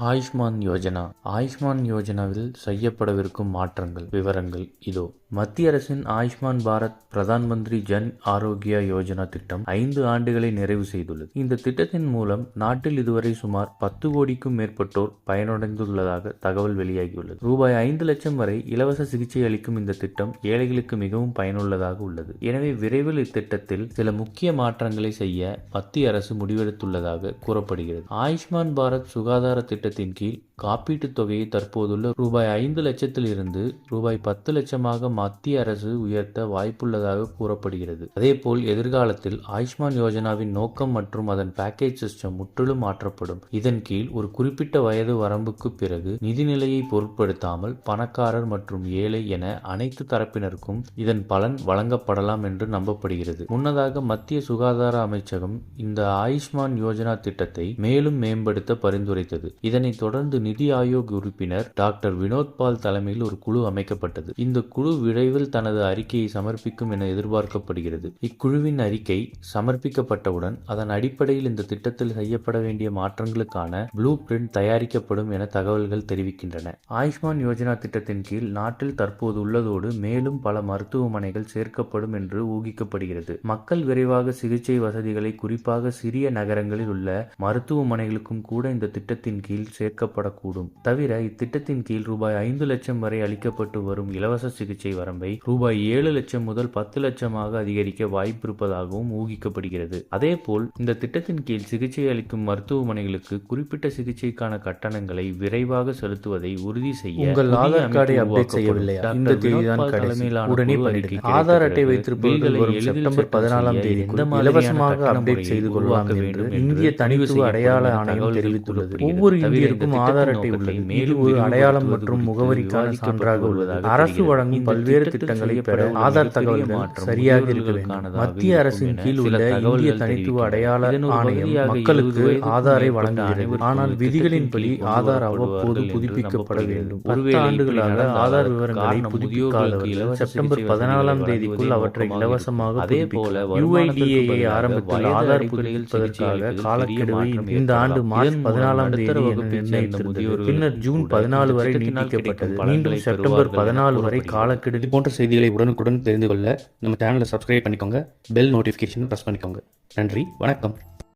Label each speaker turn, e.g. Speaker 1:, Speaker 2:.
Speaker 1: ஆயுஷ்மான் யோஜனா. ஆயுஷ்மான் யோஜனாவில் செய்யப்படவிருக்கும் மாற்றங்கள் விவரங்கள் இதோ. மத்திய அரசின் ஆயுஷ்மான் பாரத் பிரதான் மந்திரி ஜன் ஆரோக்கியா யோஜனா திட்டம் ஐந்து ஆண்டுகளை நிறைவு செய்துள்ளது. இந்த திட்டத்தின் மூலம் நாட்டில் இதுவரை சுமார் பத்து கோடிக்கும் மேற்பட்டோர் பயனடைந்துள்ளதாக தகவல் வெளியாகியுள்ளது. ரூபாய் ஐந்து லட்சம் வரை இலவச சிகிச்சை அளிக்கும் இந்த திட்டம் ஏழைகளுக்கு மிகவும் பயனுள்ளதாக உள்ளது. எனவே விரைவில் இத்திட்டத்தில் சில முக்கிய மாற்றங்களை செய்ய மத்திய அரசு முடிவெடுத்துள்ளதாக கூறப்படுகிறது. ஆயுஷ்மான் பாரத் சுகாதார திட்டத்தின் கீழ் காப்பீட்டுத் தொகையை தற்போதுள்ள ரூபாய் ஐந்து லட்சத்திலிருந்து ரூபாய் பத்து லட்சமாக மத்திய அரசு உயர்த்த வாய்ப்புள்ளதாக கூறப்படுகிறது. அதேபோல் எதிர்காலத்தில் ஆயுஷ்மான் யோஜனாவின் நோக்கம் மற்றும் அதன் பேக்கேஜ் சிஸ்டம் முற்றிலும் மாற்றப்படும். இதன் கீழ் ஒரு குறிப்பிட்ட வயது வரம்புக்கு பிறகு நிதிநிலையை பொருட்படுத்தாமல் பணக்காரர் மற்றும் ஏழை என அனைத்து தரப்பினருக்கும் இதன் பலன் வழங்கப்படலாம் என்று நம்பப்படுகிறது. முன்னதாக மத்திய சுகாதார அமைச்சகம் இந்த ஆயுஷ்மான் யோஜனா திட்டத்தை மேலும் மேம்படுத்த பரிந்துரைத்தது. இதனைத் தொடர்ந்து நிதி ஆயோக் உறுப்பினர் டாக்டர் வினோத் பால் தலைமையில் ஒரு குழு அமைக்கப்பட்டது. இந்த குழு விரைவில் தனது அறிக்கையை சமர்ப்பிக்கும் என எதிர்பார்க்கப்படுகிறது. இக்குழுவின் அறிக்கை சமர்ப்பிக்கப்பட்டவுடன் அதன் அடிப்படையில் இந்த திட்டத்தில் செய்யப்பட வேண்டிய மாற்றங்களுக்கான ப்ளூ பிரிண்ட் தயாரிக்கப்படும் என தகவல்கள் தெரிவிக்கின்றன. ஆயுஷ்மான் யோஜனா திட்டத்தின் கீழ் நாட்டில் தற்போது உள்ளதோடு மேலும் பல மருத்துவமனைகள் சேர்க்கப்படும் என்று ஊகிக்கப்படுகிறது. மக்கள் விரைவாக சிகிச்சை வசதிகளை குறிப்பாக சிறிய நகரங்களில் உள்ள மருத்துவமனைகளுக்கும் கூட இந்த திட்டத்தின் கீழ் சேர்க்கப்பட சேர்க்கப்படக்கூடும் தவிர இத்திட்டத்தின் கீழ் ரூபாய் ஐந்து லட்சம் வரை அளிக்கப்பட்டு வரும் இலவச சிகிச்சை வரம்பை ரூபாய் ஏழு லட்சம் முதல் பத்து லட்சமாக அதிகரிக்க வாய்ப்பிருப்பதாகவும் ஊகிக்கப்படுகிறது. அதேபோல் இந்த திட்டத்தின் கீழ் சிகிச்சை அளிக்கும் மருத்துவமனைகளுக்கு குறிப்பிட்ட சிகிச்சைக்கான கட்டணங்களை விரைவாக செலுத்துவதை உறுதி செய்ய
Speaker 2: உங்கள் ஆதார் கார்டை அப்டேட் இந்த தேதிதான்
Speaker 1: தலைமையிலான
Speaker 2: உடனே ஆதார் அட்டை வைத்திருப்பவர்கள் வரும் செப்டம்பர் பதினாலாம் இலவசமாக அப்டேட் செய்து
Speaker 1: உருவாக்க
Speaker 2: என்று
Speaker 1: வேண்டும்
Speaker 2: இந்திய தனித்துவ அடையாள ஆணையம் தெரிவித்துள்ளது. ஒவ்வொரு இந்தியருக்கும்
Speaker 1: திட்டத்தின்
Speaker 2: அட்டை உள்ளது
Speaker 1: மேலும்
Speaker 2: ஒரு அடையாளம் மற்றும் முகவரிக்கான சான்றாக உள்ளது அரசு. வழங்கும் பல்வேறு திட்டங்களை பெற ஆதார் தகவல்கள்
Speaker 1: மாற்றம்
Speaker 2: சரியாக இருக்க வேண்டும் மத்திய அரசின் கீழ் உள்ள இந்திய தனித்துவ. அடையாள ஆணையம் மக்களுக்கு
Speaker 1: 70 வயதுக்கு
Speaker 2: ஆதாரை வழங்குகிறது ஆனால் விதிகளின்படி ஆதார் அவ்வப்போது புதுப்பிக்கப்பட. வேண்டும் பத்து ஆண்டுகளாக ஆதார் விவரங்களை புதுப்பிக்காதவர்கள் செப்டம்பர் பதினாலாம் தேதிக்குள் அவற்றை இலவசமாக.
Speaker 1: அதே போல பதிலாக
Speaker 2: ஆரம்பத்தில் ஆதார் புதுப்பிப்பதற்காக காலக்கெடுவை இந்த ஆண்டு. மார்ச் பதினாலாம் தேதி என நிர்ணயித்திருந்தது
Speaker 1: முதியோர்களுக்கு
Speaker 2: பின்னர் ஜூன் பதினாலு வரை நீட்டிக்கப்பட்டது. மீண்டும் செப்டம்பர் பதினாலு வரை. காலக்கெடு
Speaker 3: இது போன்ற செய்திகளை உடனுக்குடன் தெரிந்து கொள்ள நம்ம சேனலை சப்ஸ்கிரைப் பண்ணிக்கோங்க பெல் நோட்டிஃபிகேஷன் ப்ரெஸ் பண்ணிக்கோங்க. நன்றி வணக்கம்.